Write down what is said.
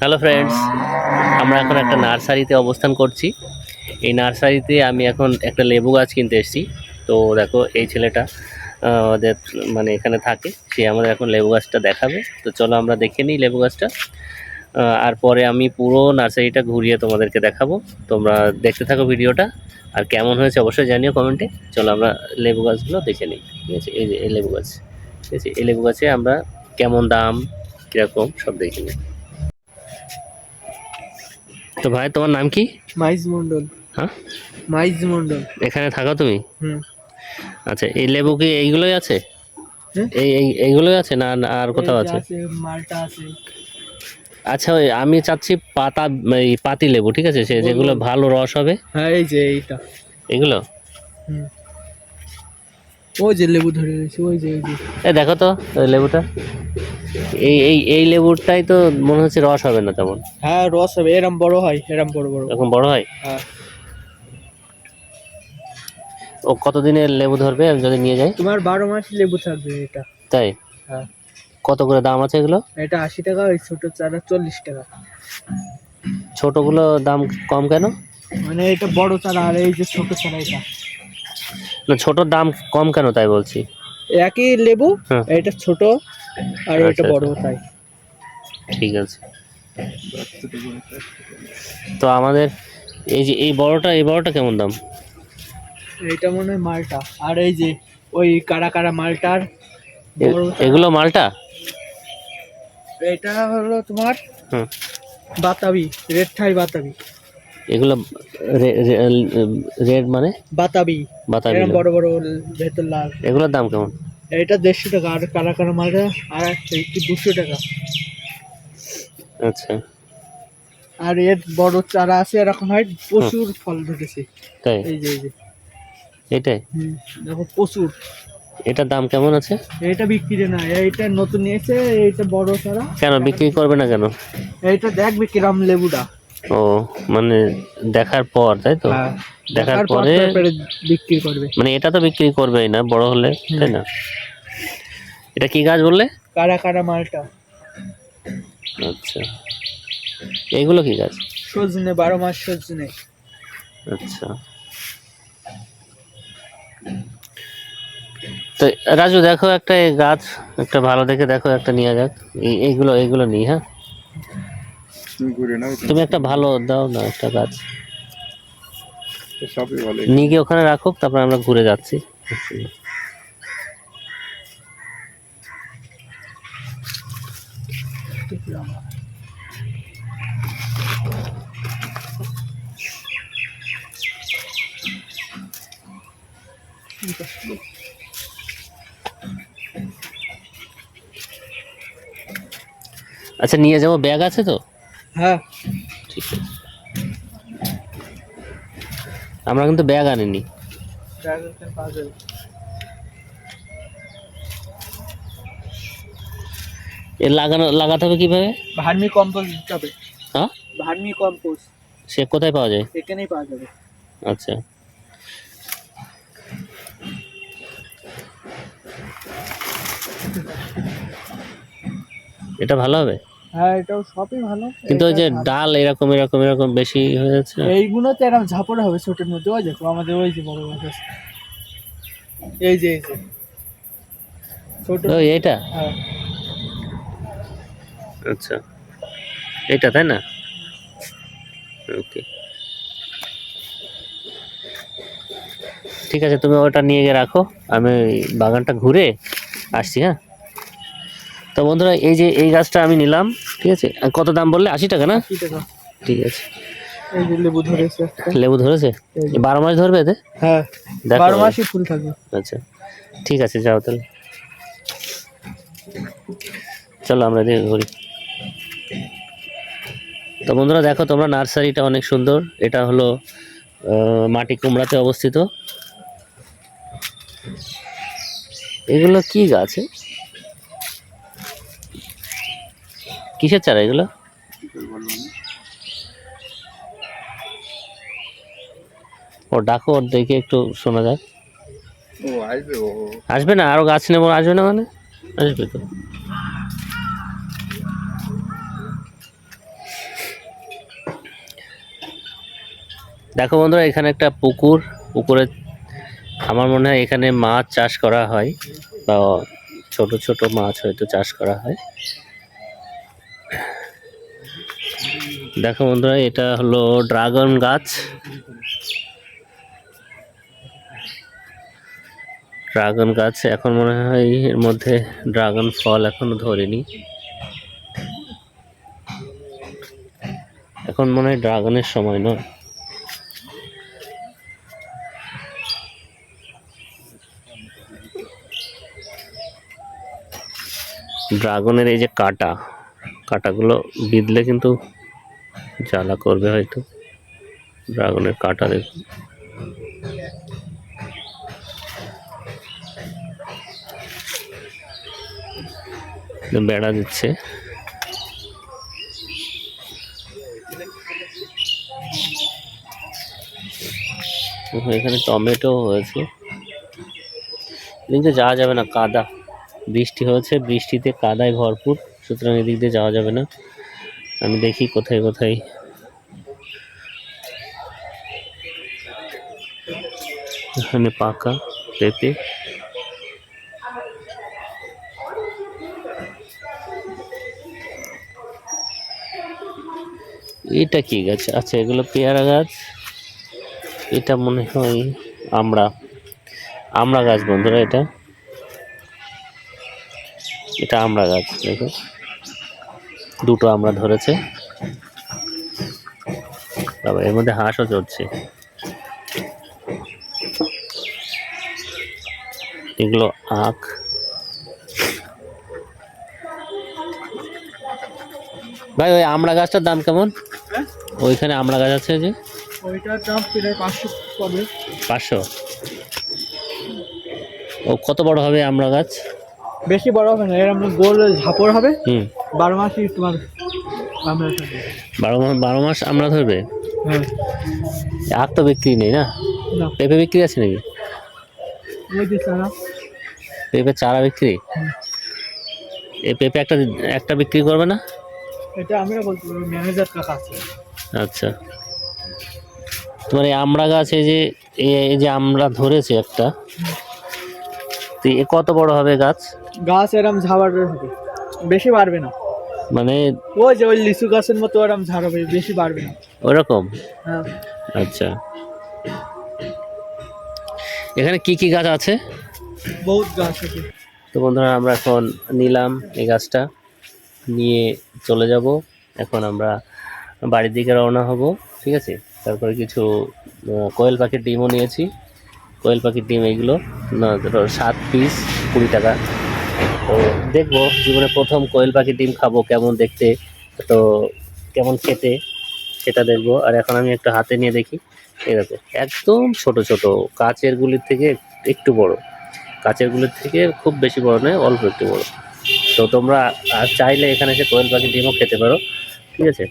Hello friends আমরা এখন একটা নার্সারিতে অবস্থান করছি। এই নার্সারিতে আমি এখন একটা লেবু গাছ কিনতে এসেছি। তো দেখো, এই ছেলেটা আমাদের মানে এখানে থাকে। সে আমাদের এখন লেবু গাছটা দেখাবে। তো চলো আমরা দেখে নিই লেবু গাছটা। আর পরে আমি পুরো নার্সারিটা ঘুরিয়ে তোমাদেরকে দেখাবো। তোমরা দেখতে থাকো ভিডিওটা। আর কেমন হয়েছে অবশ্যই জানিও কমেন্টে। চলো আমরা লেবু গাছগুলো দেখে নিই। ঠিক আছে? এই যে, এই লেবু গাছ। ঠিক আছে? এই লেবু গাছে আমরা কেমন দাম, কীরকম, সব দেখে নিই। তো ভাই তোমার নাম কি? মাইজ মন্ডল হ্যাঁ? মাইজ মন্ডল এখানে থাকো তুমি? হুম। আচ্ছা এই লেবু কি এইগুলোই আছে? এই এই এইগুলোই আছে না আর কোথাও আছে? মালটা আছে। আচ্ছা ওই আমি চাচ্ছি পাতা এই পাতি লেবু ঠিক আছে? সে যেগুলো ভালো রস হবে। হ্যাঁ এই যে এইটা। এগুলো? হুম। ওই যে লেবু ধরে রয়েছে ওই যে ওই যে। এই দেখো তো ওই লেবুটা। এই এই এই লেবুরটাই তো মনে হচ্ছে রস হবে না তেমন। হ্যাঁ রস হবে এরম বড় হয় এরম বড় বড়। এখন বড় হয়? হ্যাঁ। ও কতদিনের লেবু ধরবে আমি যদি নিয়ে যাই? তোমার বারো মাস লেবু থাকবে এটা। তাই? হ্যাঁ। কত করে দাম আছে এগুলো? এটা আশি টাকা ওই ছোট চারা চল্লিশ টাকা। ছোটগুলো দাম কম কেন? মানে এটা বড় চারা আর এই যে ছোট চারা এটা। না ছোটোর দাম কম কেন তাই বলছি? একই লেবু হ্যাঁ। এটা ছোট আর আচ্ছা, এটা বড় তাই। ঠিক আছে। তো আমাদের এই যে এই বড়টা এই বড়টা কেমন দাম? এইটা মনে হয় মালটা। আর এই যে ওই কারা কারা মালটার এ- বড় এগুলো মালটা? এটা হলো তোমার হুম। বাতাবি রেড ঠাই বাতাবি। এগুলো রেড মানে? বাতাবি। বাতাবি বড় বড় ভেতর লাল। এগুলোর দাম কেমন? এটা দেড়শো টাকা আর কারা কারা মালটা? আর একটা কি দুশো টাকা। আচ্ছা। আর এর বড় চারা আছে এরকম হয় প্রচুর ফল ধরেছে। তাই? এই যে এই যে। এটাই? দেখো প্রচুর। এটার দাম কেমন আছে? এইটা বিক্রি না এইটা নতুন নিয়েছে এইটা বড় চারা। কেন বিক্রি করবে না কেন? এইটা দেখবি কিরাম লেবুটা ও মানে দেখার পর তাই তো? হ্যাঁ দেখার পর বিক্রি করবে। মানে এটা তো বিক্রি করবেই না বড় হলে তাই না? এটা কি গাছ বললে? কারা কারা মালটা? আচ্ছা। এগুলো কি গাছ? সজনে বারো মাস সজনে। আচ্ছা। তো রাজু দেখো একটা গাছ একটা ভালো দেখে দেখো একটা নিয়ে যাক। এই- এইগুলো এইগুলো নিই হ্যাঁ? তুমি একটা ভালো দাও না একটা গাছ। নিয়ে গিয়ে ওখানে রাখো তারপর আমরা ঘুরে যাচ্ছি। আচ্ছা নিয়ে যাব ব্যাগ আছে তো? হ্যাঁ। ঠিক আছে। আমরা কিন্তু ব্যাগ আনিনি। এ লাগানো লাগাতে হবে কীভাবে? ভার্মি কম্পোস্ট দিতে হবে। হ্যাঁ? Vermi compost. সে কোথায় পাওয়া যায়? এখানেই পাওয়া যাবে। আচ্ছা। এটা ভালো হবে? হ্যাঁ এটাও সবই ভালো। কিন্তু ওই যে ডাল এরকম এরকম এরকম বেশি হয়ে যাচ্ছে? এইগুলো তো এরকম ঝাপড়ে হবে ছোটের মধ্যে। ওই দেখো আমাদের ওই যে বড় গাছ আছে। এই যে এই যে। ছোট ওই এটা হ্যাঁ। আচ্ছা। এটা তাই না? ওকে। ঠিক আছে তুমি ওটা নিয়ে গিয়ে রাখো। আমি বাগানটা ঘুরে আসছি হ্যাঁ? তো বন্ধুরা এই যে এই গাছটা আমি নিলাম। ঠিক আছে? আর কত দাম বললে? আশি টাকা না? ঠিক আছে। লেবু ধরেছে লেবু বারো মাস ধরবে এতে? হ্যাঁ। বারো মাসই ফুল থাকবে। আচ্ছা। ঠিক আছে যাও তাহলে। চলো আমরা এদিকে ঘুরি। তো বন্ধুরা দেখো তোমরা নার্সারিটা অনেক সুন্দর। এটা হলো মাটি কুমড়াতে অবস্থিত। এগুলো কি গাছ? কিসের চারা এগুলো? ও ডাকো ওর দেখে একটু শোনা যাক। আসবে না? আরও গাছ নেব আসবে না মানে? আসবে তো। দেখো বন্ধুরা এখানে একটা পুকুর। পুকুরে আমার মনে হয় এখানে মাছ চাষ করা হয় বা ছোট ছোট মাছ হয়তো চাষ করা হয়। দেখো বন্ধুরা, এটা হলো ড্রাগন গাছ। ড্রাগন গাছ, এখন মনে হয় এর মধ্যে ড্রাগন ফল এখনও ধরেনি। এখন মনে হয় ড্রাগনের সময় নয়। ড্রাগনের এই যে কাটা, কাটাগুলো বিঁধলে কিন্তু জ্বালা করবে হয়তো, ড্রাগনের কাটা দেখুন বেড়া দিচ্ছে। এখানে টমেটো হয়েছে। এদিকে যাওয়া যাবে না, কাদা। বৃষ্টি হয়েছে, বৃষ্টিতে কাদায় ভরপুর, সুতরাং এদিক দিয়ে যাওয়া যাবে না। আমি দেখি কোথায় কোথায়। এখানে পাকা পেঁপে। এটা কি গাছ? আচ্ছা এগুলো পেয়ারা গাছ। এটা মনে হয় আমরা। আমরা গাছ, বন্ধুরা, এটা। এটা আমরা গাছ, দেখো। দুটো আমরা ধরেছে। তবে এর মধ্যে হাঁসও চড়ছে। এগুলো আখ। ভাই ওই আমড়া গাছটার দাম কেমন? হ্যাঁ? ওইখানে আমড়া গাছ আছে যে? ওইটার দাম প্রায় পাঁচশো পাঁচশো? ও কত বড় হবে আমড়া গাছ? বেশি বড় হবে না এরকম গোল ঝাপড় হবে। হুম। বারো মাসই তোমার আমরা থাকবে বারো মাস বারো মাস আমড়া ধরবে? হ্যাঁ। আর তো বিক্রি নেই না? না। পেঁপে বিক্রি আছে নাকি? ওই পেঁপে চারা বিক্রি? হুম। এই পেঁপে একটা একটা বিক্রি করবে না? এটা আমরা বলছি ম্যানেজার কাকা আছে। আচ্ছা। তোমার এই আমড়া গাছ এই যে এই- এই যে আমরা ধরেছে একটা তো এ কত বড় হবে গাছ? গাছ এরম ঝাড় হবে। বেশি বাড়বে না। মানে ওই যে ওই লিচু গাছের মতো ওরম ঝাড় হবে বেশি বাড়বে না। ওরকম? হ্যাঁ। আচ্ছা। এখানে কি কি গাছ আছে? বহুত গাছ আছে। তো বন্ধুরা আমরা এখন নিলাম এই গাছটা। নিয়ে চলে যাব। এখন আমরা বাড়ির দিকে রওনা হব ঠিক আছে? তারপরে কিছু কোয়েল পাখির ডিমও নিয়েছি। কোয়েল পাখির ডিম এইগুলো সাত পিস কুড়ি টাকা। তো দেখব জীবনে প্রথম কোয়েল পাখির ডিম খাব কেমন দেখতে, তো কেমন খেতে সেটা দেখব। আর এখন আমি একটা হাতে নিয়ে দেখি দেখো, একদম ছোট ছোট, কাচের গুলির থেকে একটু বড়। কাচের গুলির থেকে খুব বেশি বড় নয়, অল্প একটু বড়। তো তোমরা চাইলে এখানে এসে কোয়েল পাখির ডিমও খেতে পারো, ঠিক আছে?